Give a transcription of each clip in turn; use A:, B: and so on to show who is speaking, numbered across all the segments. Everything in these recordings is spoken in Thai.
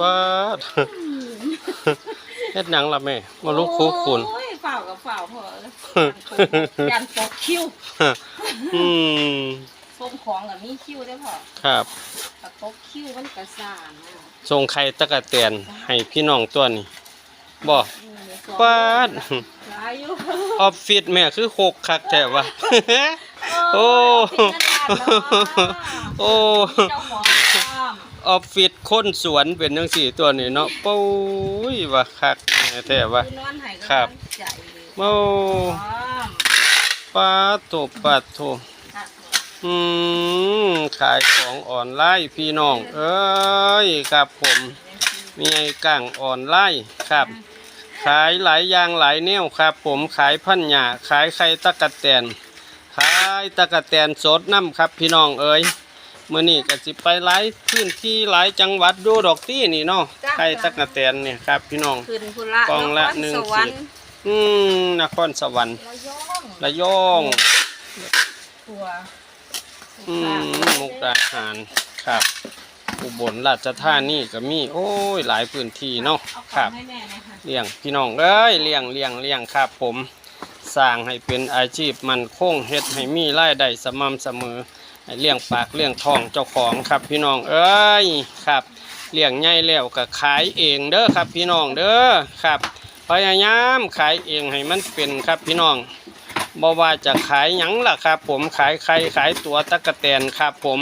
A: ป้าดเฮ็ดหยังล่ะแม่มาลุกคุกคุณ
B: โอ้ยฝ่าวกับฝ่าวพอยันปกคิ้ว
A: อืม
B: ส้มของกับมีคิ้วได้พอ
A: ครับ
B: กับปกคิ้วมันกระซ่านอะ
A: ส่งไข่ตะกะแตนให้พี่น้องตัวนี้บ่
B: อืมเดี๋ยวสอง
A: ป้าด
B: หลายอยู่
A: ออฟฟิศแม่คือโคกคักแท้วะโอ้
B: เป็นกระดาษเนาะ
A: โอ้
B: เจ้าข องฟาร์ม
A: ออฟฟิศคนสวนเป็นจังสี่ตัวนี้เนาะปุ้ยว่าคักแม่แท้วะ
B: คือนอนไห้ก็
A: ครับ
B: ตั้งใจเลย
A: โอ้
B: ฟาร์ม
A: ปาโตปาโต
B: ครับ
A: อืมขายของออนไลน์พี่น้อง เอ้ยครับผมมีไอ้ก้างออนไลน์ครับ ขายหลายอย่างหลายแนวครับ ผมขายพันหยาขายไข่ตะกะแตนขายตะกะแตนสดน้ำครับพี่น้องเอ้ย มื่อนี้ก็สิไปหลายพื้นที่หลายจังหวัดดูดอกตี้นี่เนาะไข่ตะกะแตนเนี่ยครับพี่น้อง
B: คืนพุละ
A: กล่องละ
B: คร
A: หนึ่ง
B: สวรร
A: ขี
B: ค์
A: ดอืมนครสวรรค์
B: ระยอง
A: ระยอง
B: ตัว
A: อืมมุกดาหารครับ อุบลราชธานีก็มีโอ้ยหลายพื้นที่เนาะ
B: เอาข
A: ครั
B: อง
A: บ
B: ให้แม่หนะคะ
A: เลี้ยงพี่น้องเอ้ยเลี้ยงเลี้ยงเลี้ยงครับผมสร้างให้เป็นอาชีพมันคงเฮ็ดให้มีรายได้สม่ำเสมอให้ เลี้ยงปากเลี้ยงทองเจ้าของครับพี่น้องเอ้ยครับเลี้ยงใหญ่แล้วก็ขายเองเด้อครับพี่น้องเด้อครับพยายามขายเองให้มันเป็นครับพี่น้องบ่ว่าจะขายหยังล่ะครับ ผมขายไข่ขายตัวตะกะแตนครับ ผม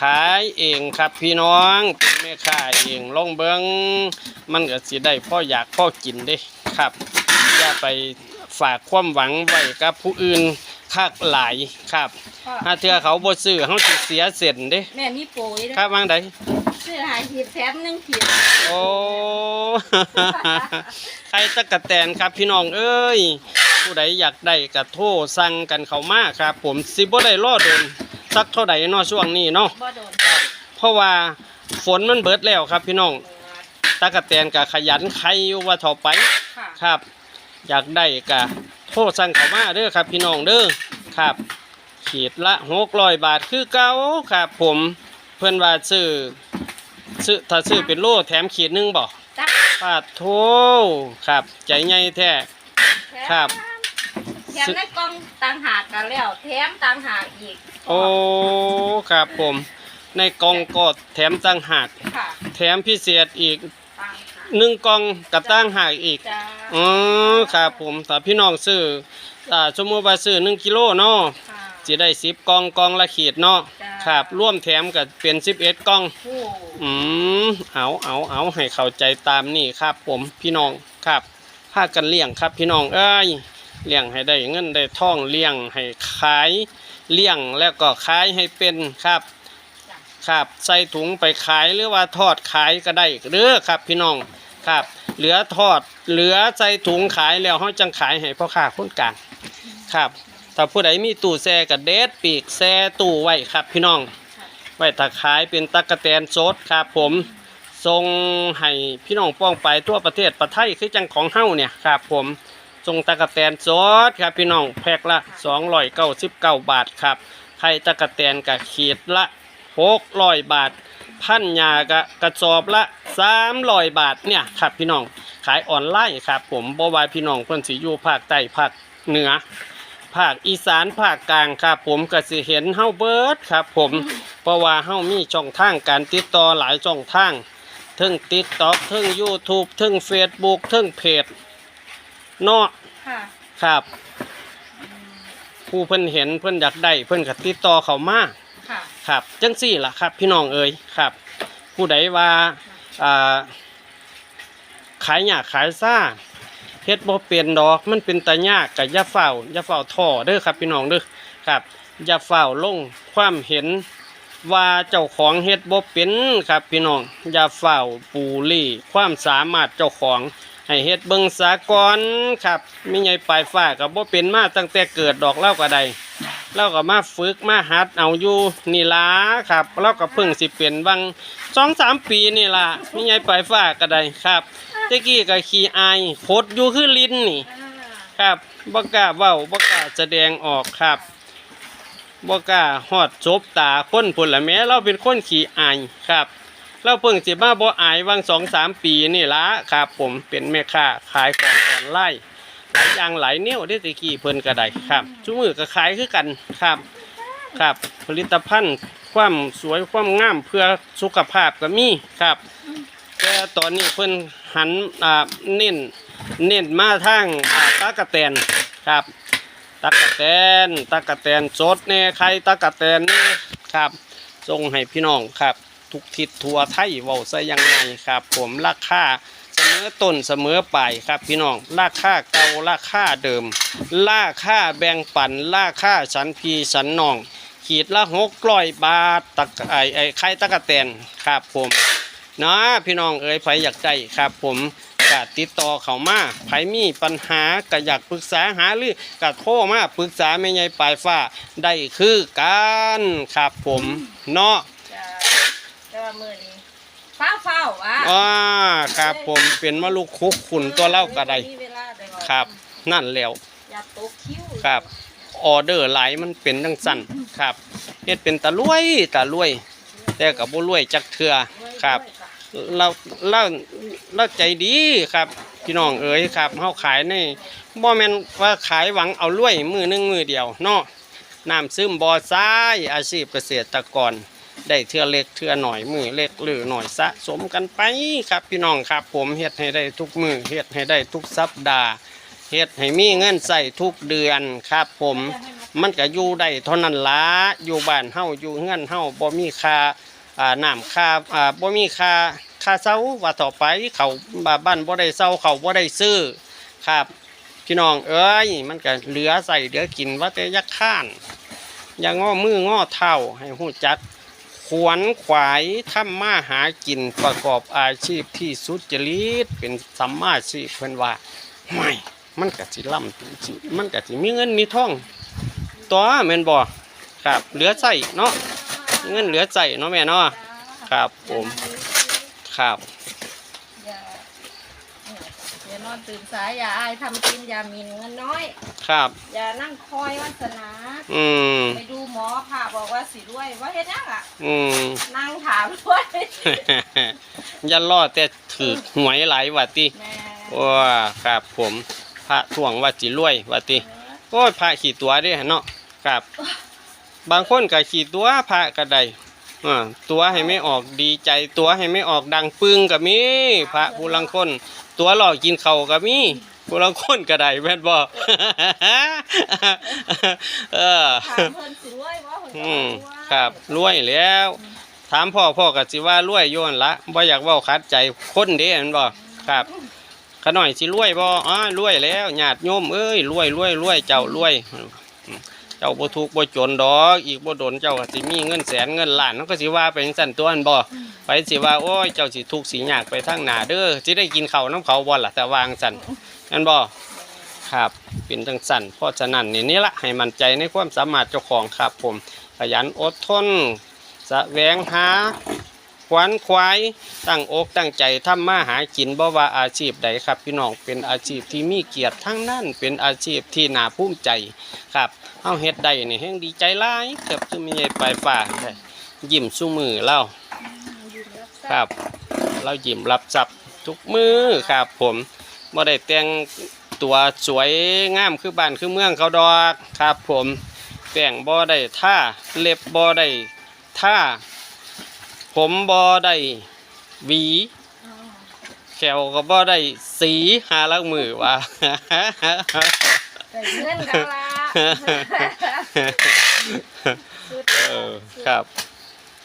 A: ขายเองครับพี่น้องเป็นแม่ค้าเองลองเบิงมันก็สิได้พ่ออยากพ่อกินเด้ครับอย่าไปฝากความหวังไว้กับผู้อื่น คักหลายครับ
B: พ่อ
A: ถ้าเทื่อเขาบ่ซื้อเฮาสิเสียเส้นเด้
B: แม่มีโปรย
A: ครับวางใด
B: ซื้อหาหีบแถมหนึ่งขีด
A: โอ้ ใครตะกะแตนครับพี่น้องเอ้ย ผู้ใดอยากได้ก็โทรสั่งกันเข้ามาครับ ผมสิบ่ได้รอโดนสักเท่าใดเนาะช่วงนี้เนาะ
B: บ่โดน
A: เพราะว่าฝนมันเบิดแล้วครับพี่น้องตากะแตนกะขยันใครอยู่ว่าเถาไป
B: ค่ะ
A: ครับ อยากได้กะโทรสั่งเข้ามาเด้อครับพี่น้องเด้อ ครับขีดละหกร้อยบาทคือเก่าครับผมเพื่อนว่าซื้อซื้อถ้าซื้อเป็นโลแถมขีดหนึงบ่
B: จ้ะ
A: ปาดโทครับ ใจใหญ่แท้ ครับ
B: แถมในกล่องต่างหากกันแล้ว แถมต่างหากอีก
A: โอ้ครับผม ในกล่องก็แถมตั้งหาก
B: ค่ะ
A: แถมพิเศษอีก
B: ต่างหาก
A: หนึ่งกล่องกับตั้งหากอีก
B: จ้า
A: อ๋อครับผมถ้าพี่น้องซื้อ อ่าสมมติว่าซื้อหนึ่งกิโลเนาะ
B: ค่ะ
A: จะได้สิบกล่องกล่องละขีดเนาะ
B: จ้า
A: ครับร่วมแถมกับเป็นสิบเอ็ดกล่อง
B: โอ้
A: อืมเอาเอาเอาให้เข้าใจตามนี่ครับผมพี่น้องครับพากันเลี้ยงครับพี่น้องเอ้ยเลี้ยงให้ได้เงินได้ทองเลี้ยงให้ขายเลี้ยงแล้วก็ขายให้เป็นครับ ครับใส่ถุงไปขายหรือว่าทอดขายก็ได้เด้อครับพี่น้องครับ เหลือทอดเหลือใส่ถุงขายแล้วเขาจังขายให้พ่อค้าคนกลาง ครับ ถ้าผู้ใดมีตู้แช่กับเด็ดปีกแช่ตู้ไว้ครับพี่น้อง ไว้ถ้าขายเป็นตะกะแตนสดครับผมส่งให้พี่น้องป้องไปทั่วประเทศประเทศคือจังของเฮ้าเนี่ยครับผมส่งตะกะแตนสดครับพี่น้องแพ็คละ299บาทครับไข่ตะกะแตนกับขีดละหกร้อยบาท พันยากะกระสอบละสามร้อยบาทเนี่ยครับพี่น้องขายออนไลน์ครับผมบวายพี่น้องเพิ่นสิอยู่ภาคใต้ภาคเหนือ ภาคอีสานภาคกลางครับผมก็สิเห็นเฮาเบิดครับผมเพราะว่าเฮามีช่องทางการติดต่อหลายช่องทางเทั้ง TikTok เทั้ง YouTube เทั้ง Facebook เทั้งเพจเนาะ
B: ค่ะ
A: ครับ ผู้เพิ่นเห็นเพิ่นอยากได้เพิ่นก็ติดต่อเข้ามา
B: ค่ะ
A: ครับจังสี่ล่ะครับ พี่น้องเอ๋ยครับ ผู้ใดว่าอ่าขายหยากขายซ่า เฮ็ดบ่เป็นดอกมันเป็นตายากกับยาเฝ้ายาเฝ้าท่อเด้อครับพี่น้องเด้อครับยาเฝ้าลงความเห็นว่าเจ้าของเฮ็ดบ่เป็นครับพี่น้องยาเฝ้าปูลี่ความสามารถเจ้าของให้เฮ็ดเบิ่งสากอนครับมีใหญ่ปลายฟ้าก็บ่เป็นมาตั้งแต่เกิดดอกเล่าก็ได้เราก็มาฝึกมาหัดเอาอยู่นี่ล่ะครับเราก็เพิ่งสิเปลี่ยนบางสองสามปีนี่ล่ะมีไงปลายฟ้าก็ได้ครับ ตะกี้ก็ขี้อายโคดอยู่คือลิ้นนี่
B: อ่า
A: ครับบ่กล้าเว้าบ่กล้าแสดงออกครับบ่กล้าฮอดจบตาคนพุ่นละแม้เราเป็นคนขี้อายครับ เราเพิ่งสิมาบ่อายวังสองสามปีนี่ละครับผมเป็นแม่ค้าขายของออนไลน์หลายอย่างหลายแนวได้ตะกี้เพิ่นก็ได้ครับชุมือก็ขายคือกันครับ ครับ ผลิตภัณฑ์ความสวยความงามเพื่อสุขภาพก็มีครับ แต่ตอนนี้เพิ่น หันอ่าเน้นเน้นมาทางอ่าตะกะแตนครับตะกะแตนตะกะแตนสดแน่ไข่ตะกะแตนนี่ครับส่งให้พี่น้องครับ ทุกทิศทัวไทยเว้าซะยังไงครับ ผมราคาเสมอต้นเสมอปลายครับพี่น้องราคาเก่าราคาเดิมราคาแบ่งปันราคาสันพีสันน้องขีดละหกร้อยบาทตะไอไอไข่ตะกะแตนครับผม นาะพี่น้องเอ๋ยไผอยากได้ครับ ผมก็ติดต่อเขามาไผมีปัญหาก็อยากปรึกษาหาหรือก็โทรมาปรึกษาแม่ใหญ่ปลายฟ้าได้คือกันครับผมเนาะ
B: จะจะว่ามือนี้ฟ้าเฝ้าอะ
A: อ่าครับผมเป็นมะลูกคุกขุนตัวเล่าก็ได้
B: มีเวลาได้บ่
A: ครับ นั่นแล้ว
B: อย่าตกคิ้ว
A: ครับ ออเดอร์หลายมันเป็นจังสั่นครับเฮ็ดเป็นตะลุยตะลุยแต่กับบ่รวยจักเทื่อครับ เราเราเราใจดีครับพี่น้องเอ๋ยครับเฮาขายในบ่แม่นว่าขายหวังเอารวยมือหนึงมือเดียวเนาะน้ำซึมบ่อทรายอาชีพเกษตรกร ได้เทือเล็กเทือหน่อยมือเล็กหรือหน่อยสะสมกันไปครับพี่น้องครับ ผมเฮ็ดให้ได้ทุกมือเฮ็ดให้ได้ทุกสัปดาห์เฮ็ดให้มีเงินใส่ทุกเดือนครับ ผมมันก็อยู่ได้เท่านั้นละอยู่บ้านเฮาอยู่เฮือนเฮาบ่มีค่าอ่าน้ำค่าอ่าบ่มีค่า ค่าเช่าว่าต่อไปเขาบ้าบ้านบ่ได้เช่าเขาบ่ได้ซื้อครับพี่น้องเอ้ยมันก็เหลือใส่เหลือกินว่าแต่ยักข้าน อย่างง้อมือง้อเท้าให้หูจัก ขวนขวายทำมาหากินประกอบอาชีพที่สุจริตเป็นสัมมาชีพเพิ่นว่าไม่มันก็สิล่ำสิมันก็สิมีเงินมีทอง ตัวแมนบ่ครับ เหลือใส่เนาะเงินเหลือใส่เนาะแม่เนาะครับผม ครับ
B: อย่าอย่านอนตื่นสายอย่าอายทำกินอย่าหมินเงินน้อย
A: ครับ
B: อย่านั่งคอยวาสนา
A: อืม
B: ไปดูหมอค่ะบอกว่าสิรวยว่าเฮ็ดยังอะ
A: อืม
B: นั่งถามด้วย
A: อย่ารอแต่ถือหวยหลายว่าติ
B: แม่
A: ว้าครับผม พระท่วงว่าจิรวยว่าติ โอ้ยพระขี่ตัวเด้เนาะครับ บางคนก็ขี่ตัวพระก็ได้อ่า ตัวให้ไม่ออกดีใจ ตัวให้ไม่ออกดังปึงก็มีพระผู้ลังคน ตัวหลอกกินเขาวก็มีผู้ลังคนก็ได้แม่นบ่เออ
B: ถามเพิ่นสิรวยว่าเพิ่นก็
A: อืม
B: ว่า
A: ครับรวยแล้ว ถามพ่อพ่อก็สิว่ารวยโยนละบ่อยากเว้าขัดใจคนเด้แม่นบ่ครับขน่อยสิรวยบ่อ๋อรวยแล้วญาติโยมเอ้ยรวยรวยรวยเจ้ารวยอืม เจ้าบ่ทุกข์บ่จนดอกอีกบ่โดนเจ้าก็สิมีเงินแสนเงินล้านมันก็สิว่าไปจังซั่นตัวนั่นบ่ไปสิว่าโอ้ยเจ้าสิทุกข์สิยากไปทางหน้าเด้อสิได้กินข้าวน้ำเขาบ่ล่ะแต่วางซั่นนั่นบ่ครับเป็นจังซั่นเพราะฉะนั้นนี่นี่ละให้มั่นใจในความสามารถเจ้าของครับผมขยันอดทนสะแสวงหา ขวัญควายตั้งอกตั้งใจทำมาหากินบ่ว่าอาชีพใดครับ พี่น้องเป็นอาชีพที่มีเกียรติทั้งนั้นเป็นอาชีพที่น่าภูมิใจครับเฮาเฮ็ดได้นี่แฮงดีใจหลายเกือบจะมีใหญ่ปลายฟ้ายิ้มสู้มือเล่าครับ เรายิ้มรับทรัพย์ทุกมือครับผมบ่ได้แต่งตัวสวยงามคือบ้านคือเมืองเขาดอกครับ ผมแป้งบ่ได้ท่าเล็บบ่ได้ท่า ผมบ่ได้หวี
B: อ๋อ
A: แขวก็บ่ได้สีหาลักมือว่า
B: ได้เงินกันละสุด
A: เออครับ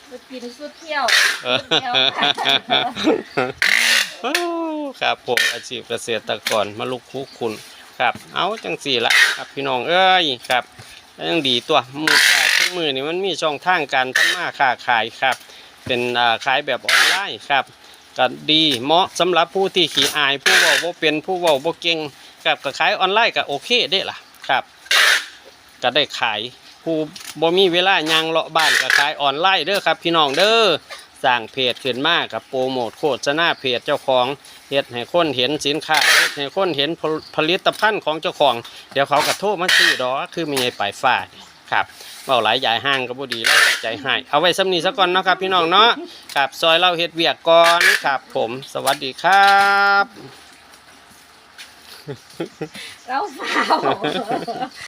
B: สุดกินสุดเที่ยว
A: เออ
B: สุดเที่ยว
A: ครับผมอาชีพเกษตรกรมาลุกคุกคุณครับ เอาจังสี่ละครับพี่น้องเอ้ยครับยังดีตัวมืออ่าทุกมือนี่มันมีช่องทางการทำมาค้าขายครับ เป็นขายแบบออนไลน์ครับก็ดีเหมาะสำหรับผู้ที่ขี้อายผู้ว้าบ่เป็นผู้ว้าบ่เก่งครับก็ขายออนไลน์ก็โอเคเด้ล่ะครับ ก็ได้ขายผู้บ่มีเวลาย่างเลาะบ้านก็ขายออนไลน์เด้อครับ พี่น้องเด้อสร้างเพจขึ้นมากับโปรโมทโฆษณาเพจเจ้าของเฮ็ดให้คนเห็นสินค้าเฮ็ดให้คนเห็นผลผลิตภัณฑ์ของเจ้าของ เดี๋ยวเขาก็โทรมาซื้อดอกคือมีไอ้ปลายฟ้า ครับเบาหลายใหญ่ห้างก็บ่ดีแล้วใจหายเอาไว้สำนี้ซะก่อนเนาะครับ พี่น้องเนาะครับซอยเราเฮ็ดเวียกก่อนครับ ผมสวัสดีครับ
B: เราเฝ้า